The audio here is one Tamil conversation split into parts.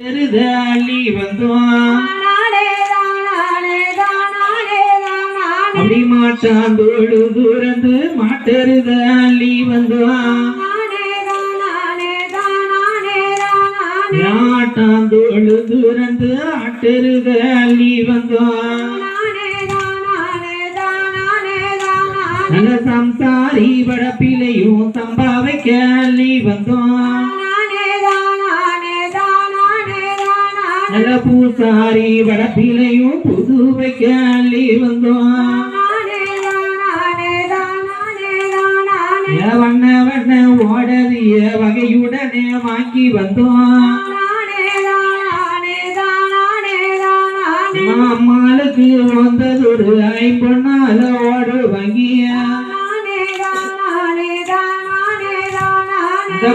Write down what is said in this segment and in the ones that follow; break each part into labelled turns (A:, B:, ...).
A: அள்ளி வந்தோம் அப்படி மாட்டாந்தோடு தூரந்து மாட்டருத அள்ளி வந்தோம் ஆட்டாந்தோடு தூரந்து ஆட்டருத அள்ளி வந்தோம் நல்ல சம்சாரி வடப்பிலையும் சம்பாவைக்க அள்ளி வந்தோம் பூசாரி வடப்பிலையும் புதுவைக்க அள்ளி வந்தோம் வண்ண வண்ண ஓடறிய வகையுடனே வாங்கி வந்தோம் அம்மாளுக்கு வந்ததொரு ஐம்பொன்னால ஓடு வாங்கிய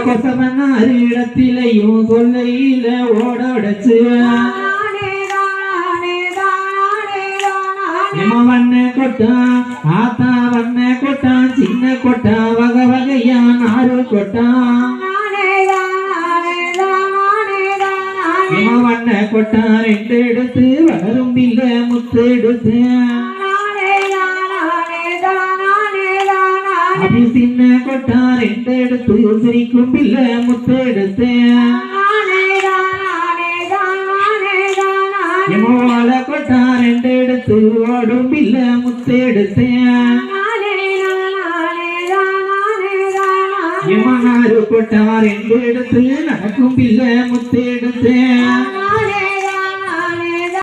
A: கொசவனார் இடத்திலையும் கொல்லையில ஓடோடச்சு வண்ண கொட்டான் ஆத்தா வண்ண கொட்டான் சின்ன கொட்டான் வகை வகையா நாறு கொட்டான் வண்ண கொட்டான் ரெண்டு எடுத்து வளரும் இல்ல முத்து எடுத்து. அப்படி சின்ன கொட்டான் ரெண்டு எடுத்து சிரிக்கும் இல்ல முத்து எடுத்து எமோல கொட்டான் ரெண்டு எடுத்து ஓடும் இல்ல